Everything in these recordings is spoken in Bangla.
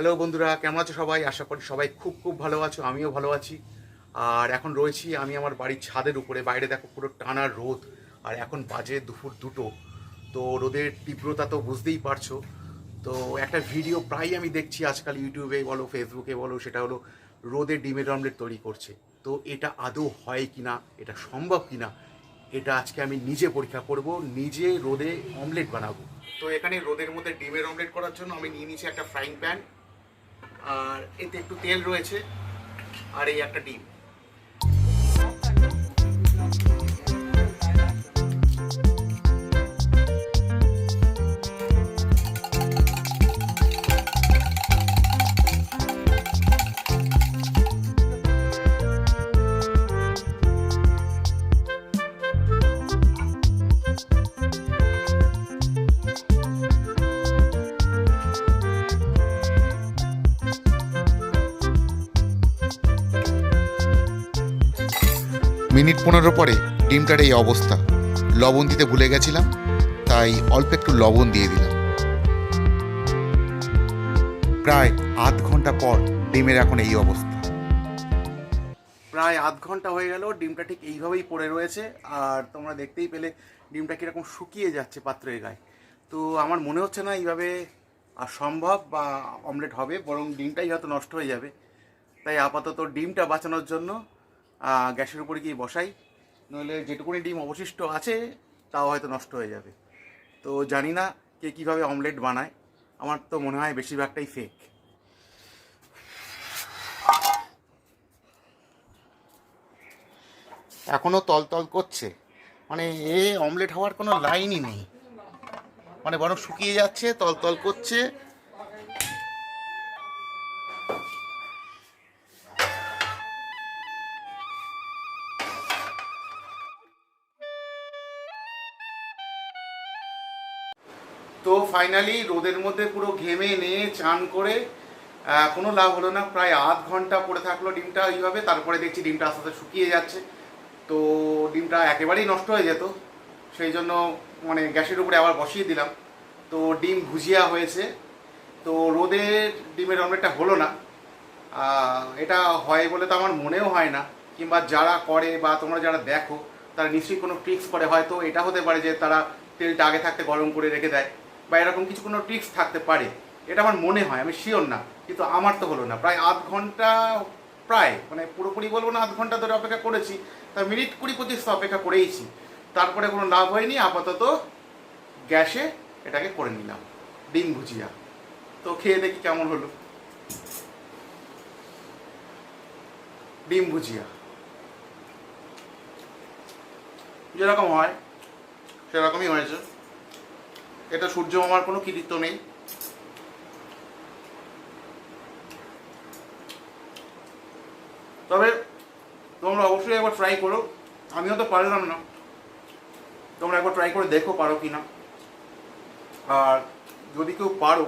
হ্যালো বন্ধুরা, কেমন আছো সবাই? আশা করি সবাই খুব খুব ভালো আছো, আমিও ভালো আছি। আর এখন রয়েছি আমি আমার বাড়ির ছাদের উপরে, বাইরে দেখো পুরো টানা রোদ। আর এখন বাজে দুপুর দুটো। তো রোদের তীব্রতা তো বুঝতেই পারছ। তো একটা ভিডিও প্রায় আমি দেখছি আজকাল ইউটিউবে বলো ফেসবুকে বলো, সেটা হলো রোদে ডিমের অমলেট তৈরি করছে। তো এটা আদৌ হয় কিনা, এটা সম্ভব কি না এটা আজকে আমি নিজে পরীক্ষা করব, নিজে রোদে অমলেট বানাবো। তো এখানে রোদের মধ্যে ডিমের অমলেট করার জন্য আমি নিয়ে নিয়েছি একটা ফ্রাইং প্যান আর এতে একটু তেল রয়েছে আর এই একটা ডিম। মিনিট পনেরো পরে ডিমটার এই অবস্থা। লবণ দিতে ভুলে গেছিলাম, তাই অল্প একটু লবণ দিয়ে দিলাম। প্রায় আধ ঘণ্টা পর ডিমের এখন এই অবস্থা। প্রায় আধ ঘণ্টা হয়ে গেল, ডিমটা ঠিক এইভাবেই পড়ে রয়েছে। আর তোমরা দেখতেই পেলে, ডিমটা কীরকম শুকিয়ে যাচ্ছে পাত্রের গায়ে। তো আমার মনে হচ্ছে না এইভাবে আর সম্ভব বা অমলেট হবে, বরং ডিমটাই হয়তো নষ্ট হয়ে যাবে। তাই আপাতত ডিমটা বাঁচানোর জন্য গ্যাসের উপরে গিয়ে বসাই। নইলে যেটুকুনি ডিম অবশিষ্ট আছে, তাও হয়তো নষ্ট হয়ে যাবে। তো জানি না কে কীভাবে অমলেট বানায়। আমার তো মনে হয় বেশিরভাগটাই ফেক এখনও তলতল করছে। মানে এ অমলেট হওয়ার কোনো লাইনই নেই। মানে বরং শুকিয়ে যাচ্ছে, তলতল করছে। তো ফাইনালি রোদের মধ্যে পুরো ঘেমে নিয়ে চান করে কোনো লাভ হলো না। প্রায় আধ ঘণ্টা পড়ে থাকল ডিমটা এইভাবে, তারপরে দেখছি ডিমটা আস্তে আস্তে শুকিয়ে যাচ্ছে। তো ডিমটা একেবারেই নষ্ট হয়ে যেত, সেই জন্য মানে গ্যাসের উপরে আবার বসিয়ে দিলাম। তো ডিম ভুজিয়া হয়েছে। তো রোদের ডিমের অমলেটটা হলো না। এটা হয় বলে তো আমার মনেও হয় না। কিংবা যারা করে বা তোমরা যারা দেখো, তারা নিশ্চয়ই কোনো ট্রিক্স করে। হয়তো এটা হতে পারে যে তারা তেলটা আগে থাকতে গরম করে রেখে দেয়। বা এরকম কিছু কোনো ট্রিক্স থাকতে পারে, এটা আমার মনে হয়, আমি শিওর না, কিন্তু আমার তো হলো না। প্রায় আধ ঘণ্টা, প্রায় মানে পুরোপুরি বলব না আধ ঘণ্টা ধরে অপেক্ষা করেছি, তা মিনিট কুড়ি পঁচিশ তো অপেক্ষা করেইছি। তারপরে কোনো লাভ হয়নি, আপাতত গ্যাসে এটাকে করে নিলাম, ডিম ভুজিয়া। তো খেয়ে দেখি কেমন হলো। ডিম ভুজিয়া। যেরকম হয়, সেরকমই হয়েছে। এটা সূর্য মামার কোনো কৃতিত্ব নেই। তবে তোমরা অবশ্যই একবার ট্রাই করো। আমিও তো পারলাম না। তোমরা একবার ট্রাই করে দেখো পারো কি না। আর যদি কেউ পারো,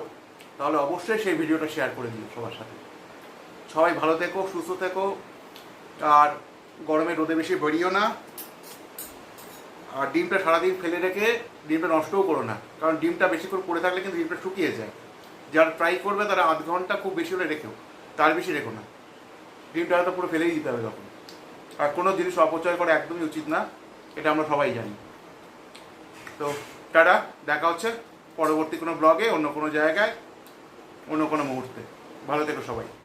তাহলে অবশ্যই সেই ভিডিওটা শেয়ার করে দিও সবার সাথে। সবাই ভালো থেকো, সুস্থ থেকো। আর গরমে রোদে বেশি বেরিয়েও না। আর ডিমটা সারাদিন ফেলে রেখে ডিমটা নষ্টও করো না। কারণ ডিমটা বেশি করে পড়ে থাকলে কিন্তু ডিমটা শুকিয়ে যায়। যারা ট্রাই করবে তারা আধ ঘণ্টা খুব বেশি হলে রেখেও, তার বেশি রেখো না। ডিমটা হয়তো পুরো ফেলেই দিতে হবে তখন। আর কোনো জিনিস অপচয় করা একদমই উচিত না, এটা আমরা সবাই জানি। তো টাটা, দেখা হচ্ছে পরবর্তী কোনো ব্লগে, অন্য কোনো জায়গায়, অন্য কোনো মুহূর্তে। ভালো থেকো সবাই।